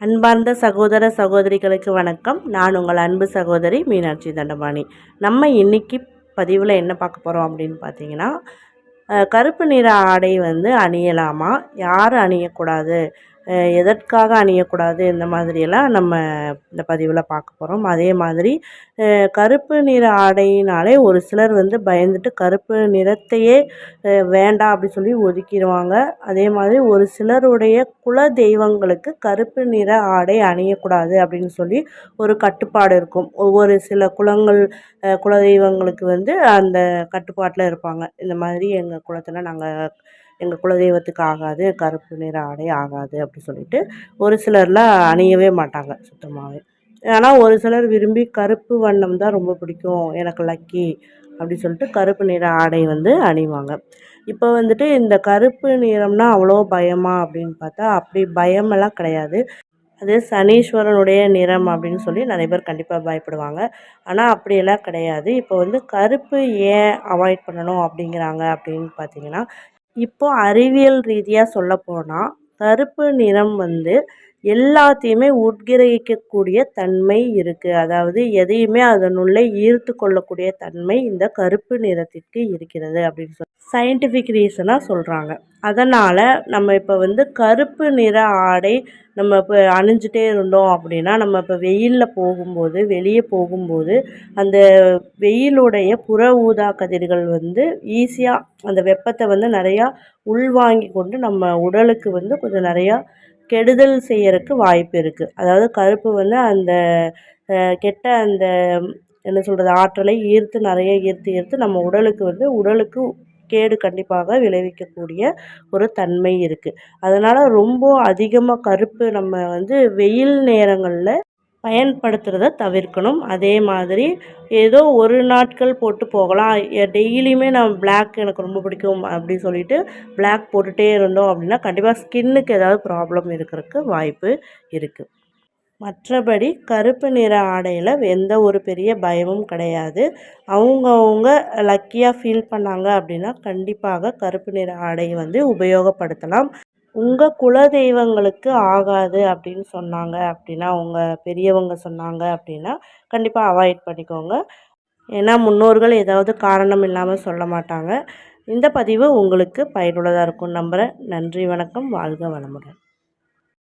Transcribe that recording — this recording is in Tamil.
அன்பார்ந்த சகோதர சகோதரிகளுக்கு வணக்கம். நான் உங்கள் அன்பு சகோதரி மீனாட்சி தண்டபாணி. நம்ம இன்னைக்கு பதிவில் என்ன பார்க்க போகிறோம் அப்படின்னு பார்த்தீங்கன்னா கருப்பு நிற ஆடை வந்து அணியலாமா? யார் அணியக்கூடாது? எதற்காக அணியக்கூடாது இந்த மாதிரியெல்லாம் நம்ம இந்த பதிவில் பார்க்க போகிறோம் அதே மாதிரி கருப்பு நிற ஆடையினாலே ஒரு சிலர் வந்து பயந்துட்டு கருப்பு நிறத்தையே வேண்டாம் அப்படி சொல்லி ஒதுக்கிடுவாங்க. அதே மாதிரி ஒரு சிலருடைய குல தெய்வங்களுக்கு கருப்பு நிற ஆடை அணியக்கூடாது அப்படின்னு சொல்லி ஒரு கட்டுப்பாடு இருக்கும். ஒவ்வொரு சில குலங்கள் குல குலதெய்வங்களுக்கு வந்து அந்த கட்டுப்பாட்டில் இருப்பாங்க. இந்த மாதிரி எங்கள் குலத்தில் நாங்கள் எங்கள் குலதெய்வத்துக்கு ஆகாது கருப்பு நிற ஆடை ஆகாது அப்படி சொல்லிட்டு ஒரு சிலர்லாம் அணியவே மாட்டாங்க சுத்தமாகவே ஆனால் ஒரு சிலர் விரும்பி கருப்பு வண்ணம் தான் ரொம்ப பிடிக்கும் எனக்கு லக்கி அப்படி சொல்லிட்டு கருப்பு நிற ஆடை வந்து அணிவாங்க. இப்போ வந்துட்டு இந்த கருப்பு நிறம்னா அவ்வளோ பயமா அப்படின்னு பார்த்தா அப்படி பயமெல்லாம் கிடையாது. அது சனீஸ்வரனுடைய நிறம் அப்படின்னு சொல்லி நிறைய பேர் கண்டிப்பாக பயப்படுவாங்க. ஆனால் அப்படியெல்லாம் கிடையாது. இப்போ வந்து கருப்பு ஏன் அவாய்ட் பண்ணணும் அப்படிங்கிறாங்க அப்படின்னு பார்த்தீங்கன்னா இப்போ அறிவியல் ரீதியாக சொல்ல போனால் கருப்பு நிறம் வந்து எல்லாத்தையுமே உட்கிரகிக்கக்கூடிய தன்மை இருக்குது அதாவது எதையுமே அதனுள்ளே ஈர்த்து கொள்ளக்கூடிய தன்மை இந்த கருப்பு நிறத்திற்கு இருக்கிறது அப்படின்னு சொல்லி சயின்டிஃபிக் ரீசனாக சொல்கிறாங்க அதனால் நம்ம இப்போ வந்து கருப்பு நிற ஆடை நம்ம இப்போ அணிஞ்சிட்டே இருந்தோம் அப்படின்னா நம்ம இப்போ வெயிலில் போகும்போது வெளியே போகும்போது அந்த வெயிலுடைய புற ஊதா கதிர்கள் வந்து ஈஸியாக அந்த வெப்பத்தை வந்து நிறையா உள்வாங்கி கொண்டு நம்ம உடலுக்கு வந்து கொஞ்சம் நிறையா கெடுதல் செய்யறதுக்கு வாய்ப்பு இருக்குது அதாவது கருப்பு வந்து அந்த கெட்ட அந்த என்ன சொல்கிறது ஆற்றலை ஈர்த்து நிறைய ஈர்த்து ஈர்த்து நம்ம உடலுக்கு வந்து உடலுக்கு கேடு கண்டிப்பாக விளைவிக்கக்கூடிய ஒரு தன்மை இருக்குது அதனால் ரொம்ப அதிகமாக கருப்பு நம்ம வந்து வெயில் நேரங்களில் பயன்படுத்துகிறத தவிர்க்கணும். அதே மாதிரி ஏதோ ஒரு நாட்கள் போட்டு போகலாம். டெய்லியுமே நான் பிளாக் எனக்கு ரொம்ப பிடிக்கும் அப்படி சொல்லிட்டு பிளாக் போட்டுகிட்டே இருந்தோம் அப்படின்னா கண்டிப்பாக ஸ்கின்னுக்கு ஏதாவது ப்ராப்ளம் இருக்கிறதுக்கு வாய்ப்பு இருக்குது மற்றபடி கருப்பு நிற ஆடையில் எந்த ஒரு பெரிய பயமும் கிடையாது. அவங்கவுங்க லக்கியாக ஃபீல் பண்ணாங்க அப்படின்னா கண்டிப்பாக கருப்பு நிற ஆடையை வந்து உபயோகப்படுத்தலாம். உங்கள் குலதெய்வங்களுக்கு ஆகாது அப்படின்னு சொன்னாங்க அப்படின்னா உங்கள் பெரியவங்க சொன்னாங்க அப்படின்னா கண்டிப்பாக அவாய்ட் பண்ணிக்கோங்க. ஏன்னா முன்னோர்கள் ஏதாவது காரணம் இல்லாமல் சொல்ல மாட்டாங்க. இந்த பதிவு உங்களுக்கு பயனுள்ளதாக இருக்கும் நம்புகிறேன் நன்றி வணக்கம். வாழ்க வளமுடன்.